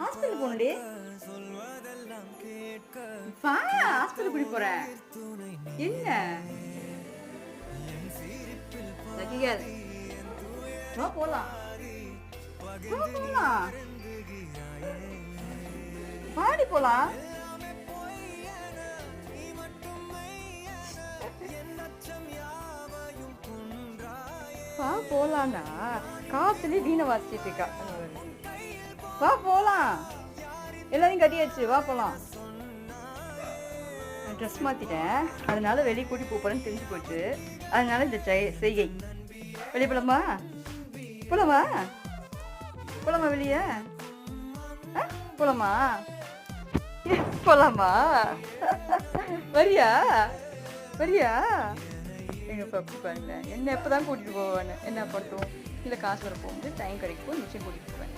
Hospital போகணுடி வா hospital என்ன? வா போலாம். வா போலாம். வாடி போலாம். வா காத்துல வீணை வாசிச்சிட்டு இருக்கா. வா போகலாம் எல்லாரையும் கட்டியாச்சு வா போகலாம் ட்ரெஸ் மாற்றிட்டேன் அதனால வெளியே கூட்டி போகிறேன்னு தெரிஞ்சு போச்சு. அதனால இந்த செய்- செய்கை. வெளியே போலாமா? போலாமா? போலாமா வெளியே? ஆ? போலாமா? போலாமா? வரியா? வரியா? எங்கள் பப்பு பாருங்க என்ன எப்பதான் கூட்டிகிட்டு போவேன் என்ன பண்ணுறோம் இல்லை காசு வர போகும்போது டைம் கிடைக்கும். நிச்சயம் கூட்டிகிட்டு போவேன்.